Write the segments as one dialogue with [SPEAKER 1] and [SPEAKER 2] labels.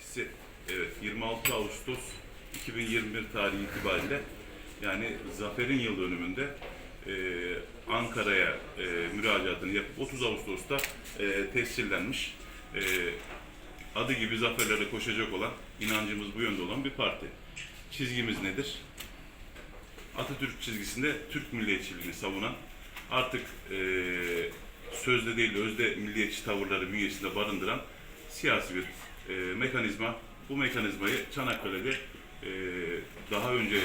[SPEAKER 1] Partisi evet 26 Ağustos 2021 tarihi itibariyle yani zaferin yıl dönümünde e, Ankara'ya e, müracaatını yapıp 30 Ağustos'ta e, tescillenmiş. E, adı gibi zaferlere koşacak olan, inancımız bu yönde olan bir parti. Çizgimiz nedir? Atatürk çizgisinde Türk milliyetçiliğini savunan, artık e, sözde değil de özde milliyetçi tavırları bünyesinde barındıran siyasi bir e, mekanizma. Bu mekanizmayı Çanakkale'de e, daha önce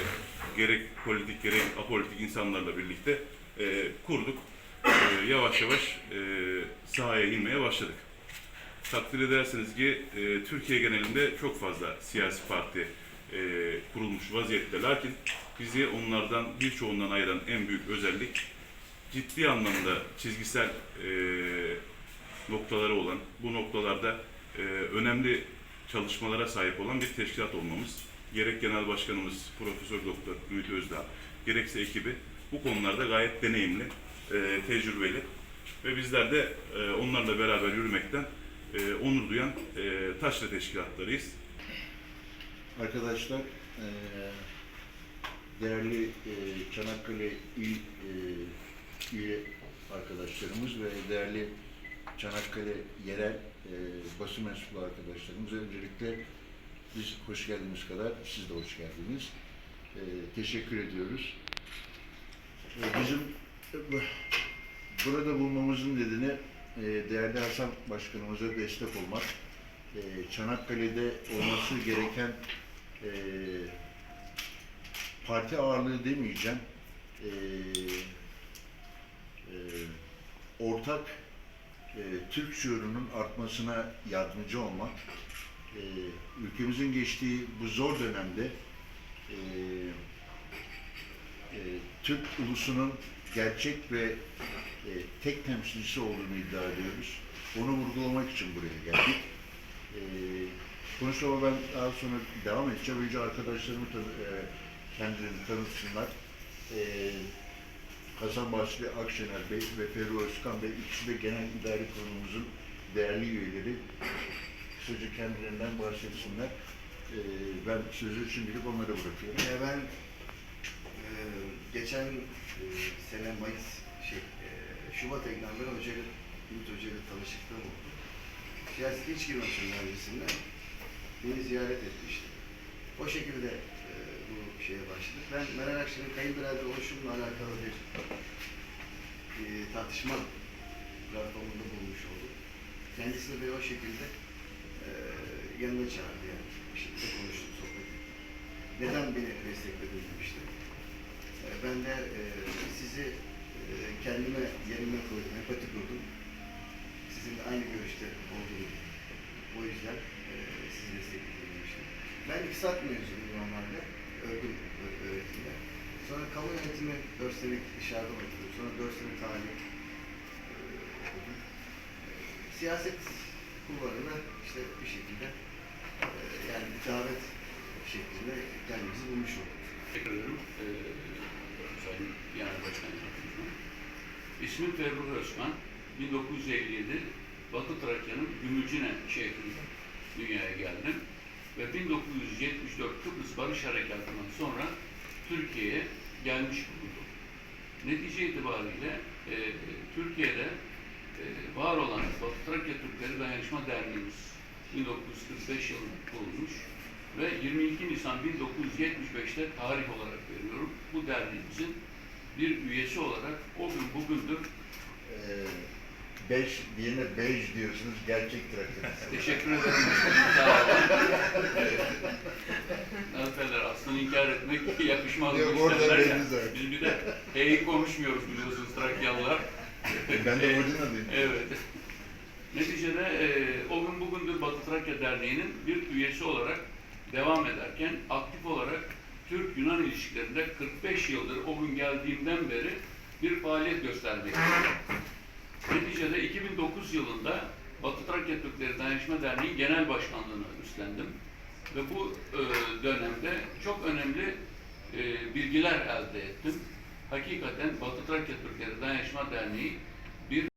[SPEAKER 1] gerek politik gerek apolitik insanlarla birlikte e, kurduk. E, yavaş yavaş e, sahaya inmeye başladık. Takdir edersiniz ki e, Türkiye genelinde çok fazla siyasi parti e, kurulmuş vaziyette. Lakin bizi onlardan birçoğundan ayıran en büyük özellik ciddi anlamda çizgisel e, noktaları olan, bu noktalarda e, önemli çalışmalara sahip olan bir teşkilat olmamız. Gerek Genel Başkanımız Profesör Doktor Ümit Özdağ, gerekse ekibi bu konularda gayet deneyimli, e, tecrübeli ve bizler de e, onlarla beraber yürümekten e, onur duyan e, taşra teşkilatlarıyız.
[SPEAKER 2] Arkadaşlar, eee, değerli eee, Çanakkale il eee, üye arkadaşlarımız ve değerli Çanakkale yerel eee basın mensubu arkadaşlarımız öncelikle biz hoş geldiniz kadar siz de hoş geldiniz. Eee, teşekkür ediyoruz. Eee, bizim e, bu- burada bulmamızın nedeni eee, değerli Hasan Başkanımıza destek olmak. Eee, Çanakkale'de olması gereken eee, parti ağırlığı demeyeceğim, eee, eee, ortak eee, Türk şuurunun artmasına yardımcı olmak, eee, ülkemizin geçtiği bu zor dönemde eee, Türk ulusunun gerçek ve eee, tek temsilcisi olduğunu iddia ediyoruz. Onu vurgulamak için buraya geldik. Eee konuşmama ben daha sonra devam edeceğim. Önce arkadaşlarımı tanı, eee, kendilerini tanıtsınlar. Eee Hasan Basri Akşener Bey ve Ferru Özkan Bey ikisi de genel idari kurulumuzun değerli üyeleri. Kısaca kendilerinden bahsetsinler. Eee ben sözü şimdilik onlara bırakıyorum.
[SPEAKER 3] Ee, ben e, geçen e, sene Mayıs şey e, Şubat ayından beri hocayla Ümit hocayla tanışıklığım oldu. Siyasete hiç girmemişim öncesinde. Beni ziyaret etmişti. O şekilde e, bu şeye başladık. Ben Meral Akşener'in kayınbirader oluşumla alakalı bir e, tartışma platformunda bulmuş oldum. Kendisini de o şekilde e, yanına çağırdı yani. Bir şekilde konuştuk, sohbet. Neden beni destekledin demişti. E, ben de e, sizi e, kendime yerime koydum, empati kurdum. Sizinle aynı görüşte olduğunu o yüzden e, sizi destekledim demiştim. Ben iktisat mezunuyum normalde, örgün ö- öğretimde. Sonra kamu yönetimi 4 senelik dışarıda okudum. Sonra 4 sene tarih okudum. E, siyaset kulvarına işte bir şekilde e, yani bir davet şeklinde kendimizi bulmuş olduk.
[SPEAKER 4] Teşekkür ederim. Ee, Sayın Genel Başkan Yardımcım. İsmim Ferruh Özkan. 1957 Batı Trakya'nın Gümülcine şehrinde dünyaya geldim. Ve 1974 Kıbrıs Barış Harekatı'ndan sonra Türkiye'ye gelmiş bulundum. Netice itibariyle e, Türkiye'de e, var olan Batı Trakya Türkleri Dayanışma Derneğimiz 1945 yılında kurulmuş ve 22 Nisan 1975'te tarih olarak veriyorum. Bu derneğimizin bir üyesi olarak o gün bugündür
[SPEAKER 2] beş, yerine bej diyorsunuz, gerçek traktör.
[SPEAKER 4] teşekkür ederim. Sağ olun. Hanımefendiler aslında inkar etmek yakışmaz.
[SPEAKER 2] Yok,
[SPEAKER 4] bu
[SPEAKER 2] orada belli zaten.
[SPEAKER 4] Biz bir de H'yi konuşmuyoruz biliyorsunuz Trakyalılar.
[SPEAKER 2] ben de orijinalıyım.
[SPEAKER 4] Evet. Neticede e, o gün bugündür Batı Trakya Derneği'nin bir üyesi olarak devam ederken aktif olarak Türk-Yunan ilişkilerinde 45 yıldır o gün geldiğimden beri bir faaliyet göstermekteyim. Neticede 2009 yılında Batı Trakya Türkleri Dayanışma Derneği Genel Başkanlığı'nı üstlendim. Ve bu e, dönemde çok önemli e, bilgiler elde ettim. Hakikaten Batı Trakya Türkleri Dayanışma Derneği bir